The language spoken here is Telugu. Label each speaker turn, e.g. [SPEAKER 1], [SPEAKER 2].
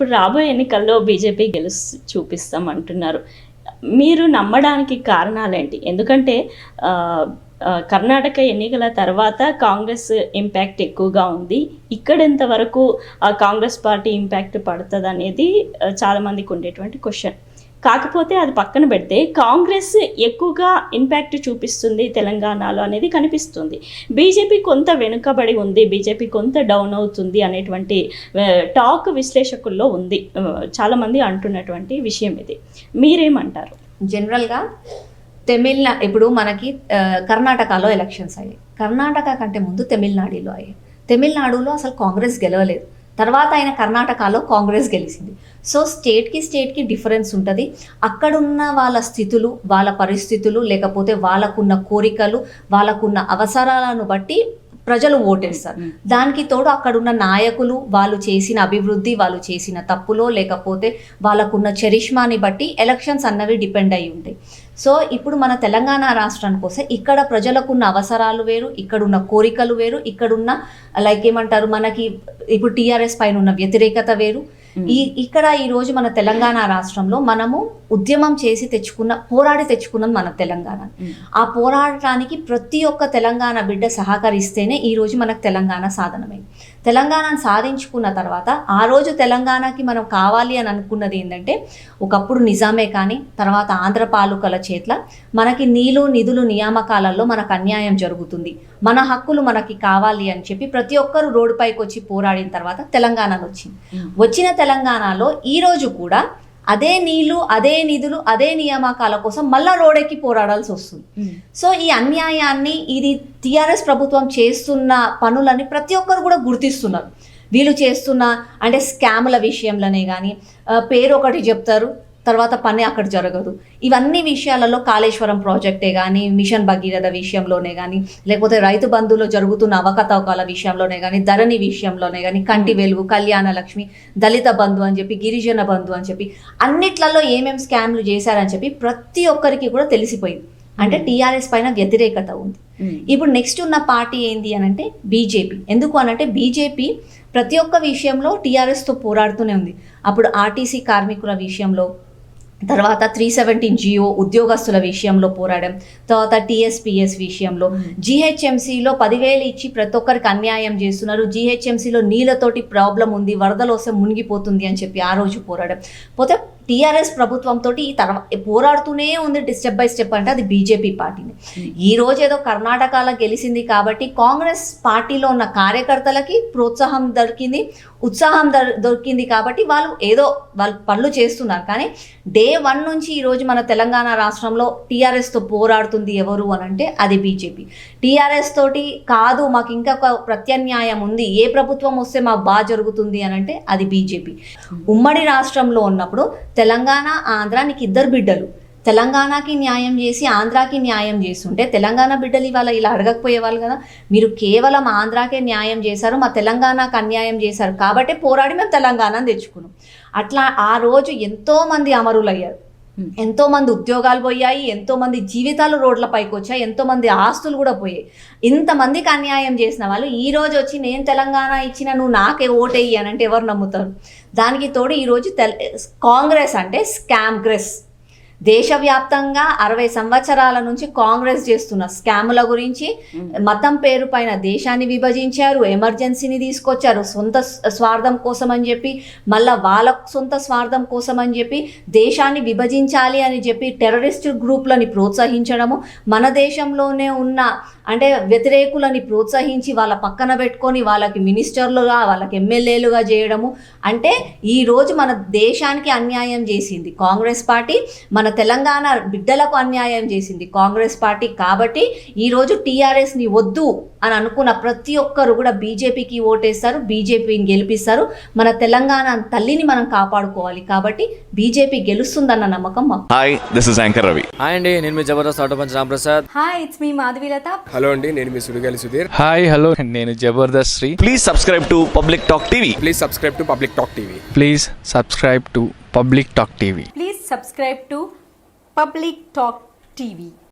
[SPEAKER 1] ఇప్పుడు రాబోయే ఎన్నికల్లో బీజేపీ గెలుస్తూ చూపిస్తాం అంటున్నారు. మీరు నమ్మడానికి కారణాలేంటి? ఎందుకంటే కర్ణాటక ఎన్నికల తర్వాత కాంగ్రెస్ ఇంపాక్ట్ ఎక్కువగా ఉంది. ఇక్కడ ఎంతవరకు కాంగ్రెస్ పార్టీ ఇంపాక్ట్ పడుతుంది అనేది చాలామందికి ఉండేటువంటి క్వశ్చన్. కాకపోతే అది పక్కన పెడితే కాంగ్రెస్ ఎక్కువగా ఇంపాక్ట్ చూపిస్తుంది తెలంగాణలో అనేది కనిపిస్తుంది. బీజేపీ కొంత వెనుకబడి ఉంది బీజేపీ కొంత డౌన్ అవుతుంది అనేటువంటి టాక్ విశ్లేషకుల్లో ఉంది. చాలామంది అంటున్నటువంటి విషయం ఇది. మీరేమంటారు?
[SPEAKER 2] జనరల్గా తమిళనా ఇప్పుడు మనకి కర్ణాటకలో ఎలక్షన్స్ అయ్యాయి. కర్ణాటక కంటే ముందు తమిళనాడులో అయ్యాయి. తమిళనాడులో అసలు కాంగ్రెస్ గెలవలేదు. తర్వాత ఆయన కర్ణాటకలో కాంగ్రెస్ గెలిచింది. సో స్టేట్కి స్టేట్కి డిఫరెన్స్ ఉంటుంది. అక్కడున్న వాళ్ళ స్థితులు వాళ్ళ పరిస్థితులు లేకపోతే వాళ్ళకున్న కోరికలు వాళ్ళకున్న అవసరాలను బట్టి ప్రజలు ఓటేస్తారు. దానికి తోడు అక్కడున్న నాయకులు వాళ్ళు చేసిన అభివృద్ధి వాళ్ళు చేసిన తప్పులో లేకపోతే వాళ్ళకున్న చరిష్మాని బట్టి ఎలక్షన్స్ అన్నవి డిపెండ్ అయి ఉంటాయి. సో ఇప్పుడు మన తెలంగాణ రాష్ట్రానికి వస్తే ఇక్కడ ప్రజలకున్న అవసరాలు వేరు ఇక్కడున్న కోరికలు వేరు ఇక్కడున్న లైక్ ఏమంటారు మనకి ఇప్పుడు టీఆర్ఎస్ పైన ఉన్న వ్యతిరేకత వేరు. ఈ ఇక్కడ ఈ రోజు మన తెలంగాణ రాష్ట్రంలో మనము ఉద్యమం చేసి తెచ్చుకున్న పోరాడి తెచ్చుకున్నాం మన తెలంగాణ. ఆ పోరాడటానికి ప్రతి ఒక్క తెలంగాణ బిడ్డ సహకరిస్తేనే ఈ రోజు మనకు తెలంగాణ సాధనమైంది. తెలంగాణను సాధించుకున్న తర్వాత ఆ రోజు తెలంగాణకి మనం కావాలి అని అనుకున్నది ఏంటంటే ఒకప్పుడు నిజామే కానీ తర్వాత ఆంధ్ర పాలకుల చేట్ల మనకి నీళ్ళు నిధులు నియామకాలలో మనకు అన్యాయం జరుగుతుంది. మన హక్కులు మనకి కావాలి అని చెప్పి ప్రతి ఒక్కరు రోడ్డుపైకి వచ్చి పోరాడిన తర్వాత తెలంగాణలో వచ్చింది. వచ్చిన తెలంగాణలో ఈ రోజు కూడా అదే నీళ్ళు అదే నిధులు అదే నియామకాల కోసం మళ్ళా రోడెక్కి పోరాడాల్సి వస్తుంది. సో ఈ అన్యాయాన్ని ఇది టీఆర్ఎస్ ప్రభుత్వం చేస్తున్న పనులని ప్రతి ఒక్కరు కూడా గుర్తిస్తున్నారు. వీళ్ళు చేస్తున్న అంటే స్కాముల విషయంలోనే కానీ పేరు ఒకటి చెప్తారు. తర్వాత పని అక్కడ జరగదు. ఇవన్నీ విషయాలలో కాళేశ్వరం ప్రాజెక్టే కానీ మిషన్ భగీరథ విషయంలోనే కానీ లేకపోతే రైతు బంధులో జరుగుతున్న అవకతవకాల విషయంలోనే కానీ ధరణి విషయంలోనే కానీ కంటి వెలుగు కళ్యాణ లక్ష్మి దళిత బంధు అని చెప్పి గిరిజన బంధు అని చెప్పి అన్నిట్లలో ఏమేం స్కామ్లు చేశారని చెప్పి ప్రతి ఒక్కరికి కూడా తెలిసిపోయింది. అంటే టీఆర్ఎస్ పైన వ్యతిరేకత ఉంది. ఇప్పుడు నెక్స్ట్ ఉన్న పార్టీ ఏంది అని అంటే బీజేపీ. ఎందుకు అనంటే బీజేపీ ప్రతి ఒక్క విషయంలో టీఆర్ఎస్తో పోరాడుతూనే ఉంది. అప్పుడు ఆర్టీసీ కార్మికుల విషయంలో తర్వాత త్రీ సెవెంటీన్ జియో ఉద్యోగస్తుల విషయంలో పోరాడం తర్వాత టీఎస్పిఎస్ విషయంలో. జీహెచ్ఎంసీలో పదివేలు ఇచ్చి ప్రతి ఒక్కరికి అన్యాయం చేస్తున్నారు. జీహెచ్ఎంసీలో నీళ్ళతోటి ప్రాబ్లం ఉంది వరదలు వస్తే మునిగిపోతుంది అని చెప్పి ఆ రోజు పోరాడం. పోతే టీఆర్ఎస్ ప్రభుత్వంతో ఈ తర్వాత పోరాడుతూనే ఉంది స్టెప్ బై స్టెప్ అంటే అది బీజేపీ పార్టీని. ఈ రోజు ఏదో కర్ణాటకలో గెలిచింది కాబట్టి కాంగ్రెస్ పార్టీలో ఉన్న కార్యకర్తలకి ప్రోత్సాహం దొరికింది ఉత్సాహం దొరికింది కాబట్టి వాళ్ళు ఏదో వాళ్ళు పనులు చేస్తున్నారు. కానీ డే వన్ నుంచి ఈరోజు మన తెలంగాణ రాష్ట్రంలో టీఆర్ఎస్తో పోరాడుతుంది ఎవరు అని అంటే అది బీజేపీ. టీఆర్ఎస్ తోటి కాదు మాకు ఇంకా ఒక ప్రత్యామ్నాయం ఉంది ఏ ప్రభుత్వం వస్తే మాకు బాగా జరుగుతుంది అని అంటే అది బీజేపీ. ఉమ్మడి రాష్ట్రంలో ఉన్నప్పుడు తెలంగాణ ఆంధ్ర నీకు ఇద్దరు బిడ్డలు. తెలంగాణకి న్యాయం చేసి ఆంధ్రాకి న్యాయం చేస్తుంటే తెలంగాణ బిడ్డలు ఇవాళ ఇలా అడగకపోయేవాళ్ళు కదా? మీరు కేవలం ఆంధ్రాకే న్యాయం చేశారు మా తెలంగాణకు అన్యాయం చేశారు. కాబట్టి పోరాడి మేము తెలంగాణ తెచ్చుకున్నాం. అట్లా ఆ రోజు ఎంతో మంది అమరులయ్యారు. ఎంతో మంది ఉద్యోగాలు పోయాయి ఎంతో మంది జీవితాలు రోడ్లపైకి వచ్చాయి ఎంతో మంది ఆస్తులు కూడా పోయాయి. ఇంతమందికి అన్యాయం చేసిన వాళ్ళు ఈ రోజు వచ్చి నేను తెలంగాణ ఇచ్చిన నువ్వు నాకే ఓటేయ్యానంటే అని అంటే ఎవరు నమ్ముతారు? దానికి తోడు ఈరోజు తెల్ కాంగ్రెస్ అంటే స్కామ్గ్రెస్ దేశవ్యాప్తంగా అరవై సంవత్సరాల నుంచి కాంగ్రెస్ చేస్తున్న స్కాముల గురించి మతం పేరు పైన దేశాన్ని విభజించారు ఎమర్జెన్సీని తీసుకొచ్చారు సొంత స్వ- స్వార్థం కోసం అని చెప్పి మళ్ళా వాళ్ళ సొంత స్వార్థం కోసం అని చెప్పి దేశాన్ని విభజించాలి అని చెప్పి టెర్రరిస్ట్ గ్రూప్లని ప్రోత్సహించడము మన దేశంలోనే ఉన్న అంటే వ్యతిరేకులని ప్రోత్సహించి వాళ్ళ పక్కన పెట్టుకొని వాళ్ళకి మినిస్టర్లుగా వాళ్ళకి ఎమ్మెల్యేలుగా చేయడము అంటే ఈ రోజు మన దేశానికి అన్యాయం చేసింది కాంగ్రెస్ పార్టీ మన తెలంగాణ బిడ్డలకు అన్యాయం చేసింది కాంగ్రెస్ పార్టీ. కాబట్టి ఈరోజు టీఆర్ఎస్ని వద్దు అని అనుకున్న ప్రతి ఒక్కరు కూడా బీజేపీకి ఓటేస్తారు బీజేపీని గెలిపిస్తారు. మన తెలంగాణ తల్లిని మనం కాపాడుకోవాలి. కాబట్టి బీజేపీ గెలుస్తుందన్న నమ్మకం మాకు.
[SPEAKER 3] Hi this is anchor Ravi
[SPEAKER 4] hi అండి నేను మీ Jabardasth auto punch Ramprasad.
[SPEAKER 5] Hi it's me Madhavilatha
[SPEAKER 6] hello అండి నేను మీ సుడిగాలి సుధీర్.
[SPEAKER 7] హాయ్ హలో నేను Jabardasth Sri.
[SPEAKER 3] Please subscribe to public talk TV
[SPEAKER 6] please subscribe to public talk TV
[SPEAKER 7] please subscribe to public talk TV
[SPEAKER 5] please subscribe to public talk TV